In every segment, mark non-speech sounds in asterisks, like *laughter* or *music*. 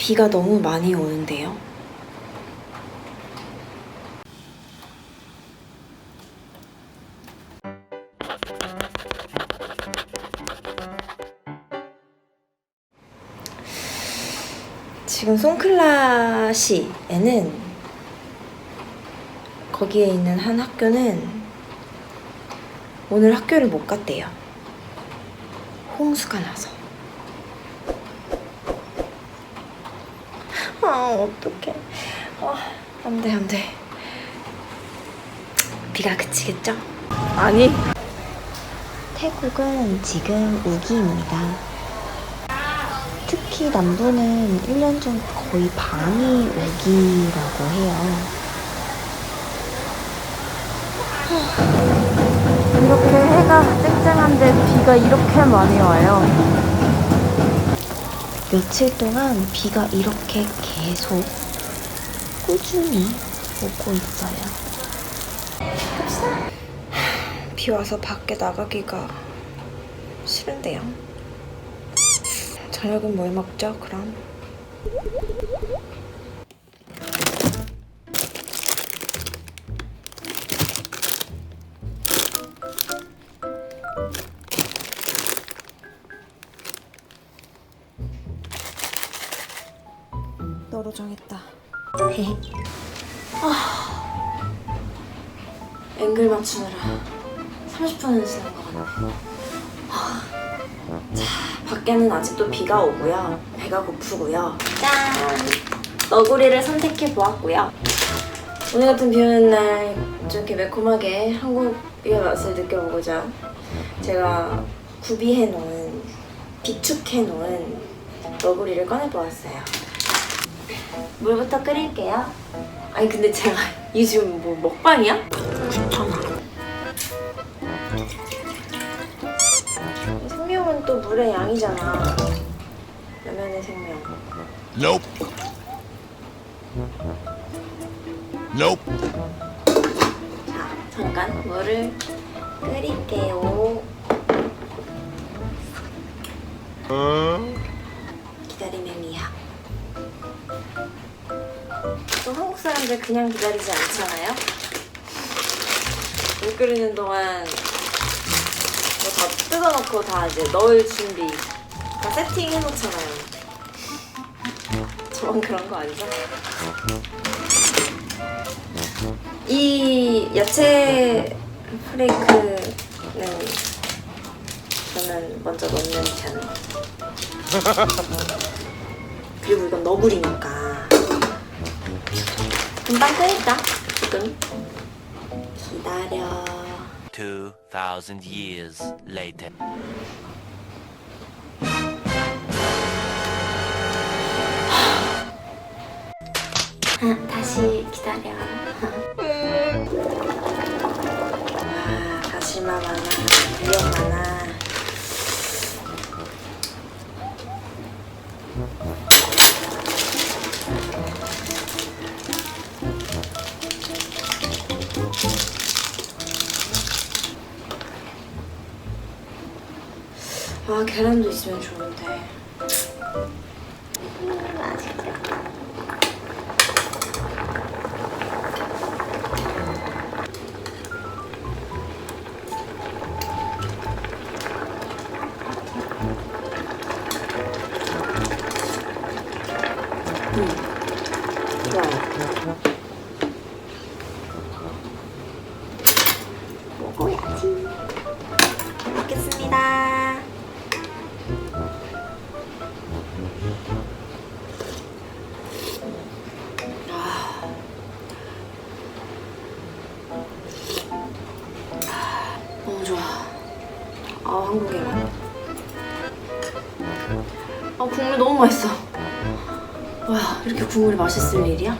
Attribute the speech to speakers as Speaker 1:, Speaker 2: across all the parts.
Speaker 1: 비가 너무 많이 오는데요. 지금 송클라시에는 거기에 있는 한 학교는 오늘 학교를 못 갔대요. 홍수가 나서. 아, 어떡해. 아, 안 돼, 안 돼. 비가 그치겠죠? 아니.
Speaker 2: 태국은 지금 우기입니다. 특히 남부는 1년 중 거의 반이 우기라고 해요.
Speaker 3: 이렇게 해가 쨍쨍한데 비가 이렇게 많이 와요.
Speaker 2: 며칠 동안 비가 이렇게 계속 꾸준히 오고 있어요.
Speaker 1: 비 와서 밖에 나가기가 싫은데요. 저녁은 뭘 먹죠, 그럼? 너로 정했다. *laughs* 아, 앵글 맞추느라 30분은 지난 것 같네. 아, 자, 밖에는 아직도 비가 오고요. 배가 고프고요. 짠! 너구리를 선택해 보았고요. 오늘 같은 비 오는 날 좀 이렇게 매콤하게 한국의 맛을 느껴보고자 제가 구비해 놓은 비축해 놓은 너구리를 꺼내 보았어요. 물부터 끓일게요. 아니 근데 제가 *laughs* 이 지금 뭐 먹방이야? 귀찮아. 생명은 또 물의 양이잖아. 라면의 생명.
Speaker 4: Nope. Nope.
Speaker 1: 자, 잠깐 물을 끓일게요. 기다림의 미학. 사람들 그냥 기다리지 않잖아요. 물 끓이는 동안 뭐다 뜯어놓고 다 이제 넣을 준비 다 세팅해 놓잖아요. 저만 그런 거 아니죠? 이 야채 프레이크는 저는 먼저 넣는 편. *laughs* 그리고 이건 너구리니까 금방 끓일까? 지금 기다려.
Speaker 5: 2,000 years later.
Speaker 1: 아, 다시 기다려. 와, 다시마 많아, 미역 많아. 아, 계란도 있으면 좋은데. 음, 맛있겠다. 좋아요. 너무 좋아. 아, 한국의 맛. 아, 국물 너무 맛있어. 와 이렇게 국물이 맛있을 일이야?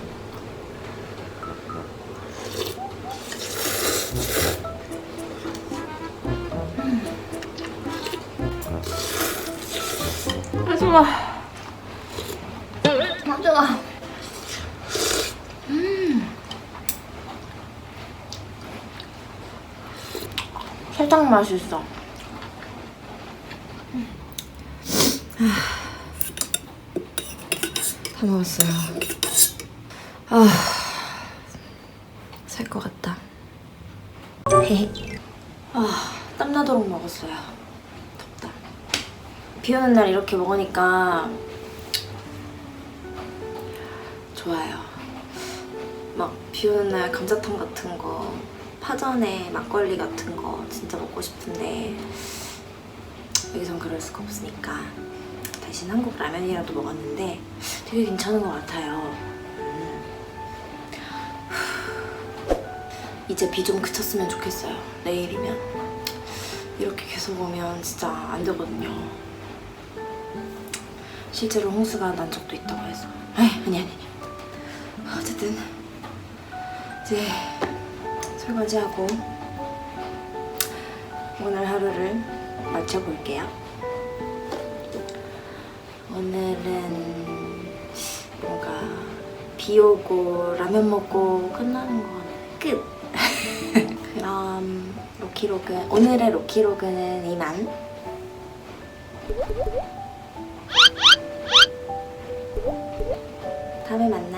Speaker 1: 아 좋아 아 좋아 음 설탕 맛있어 다 먹었어요. 아, 살 것 같다. *laughs* 아, 땀나도록 먹었어요. 덥다. 비 오는 날 이렇게 먹으니까 좋아요. 막 비 오는 날 감자탕 같은 거, 파전에 막걸리 같은 거 진짜 먹고 싶은데 여기선 그럴 수가 없으니까 대신 한국 라면이라도 먹었는데 되게 괜찮은 것 같아요. 음. 이제 비 좀 그쳤으면 좋겠어요. 내일이면 이렇게 계속 오면 진짜 안 되거든요. 실제로 홍수가 난 적도 있다고 해서. 아니 아니 아니. 어쨌든 이제 설거지하고 오늘 하루를 마쳐볼게요. 오늘은 뭔가 비 오고 라면 먹고 끝나는 건 끝. *laughs* 그럼 로키로그 오늘의 로키로그는 이만. 다음에 만나요.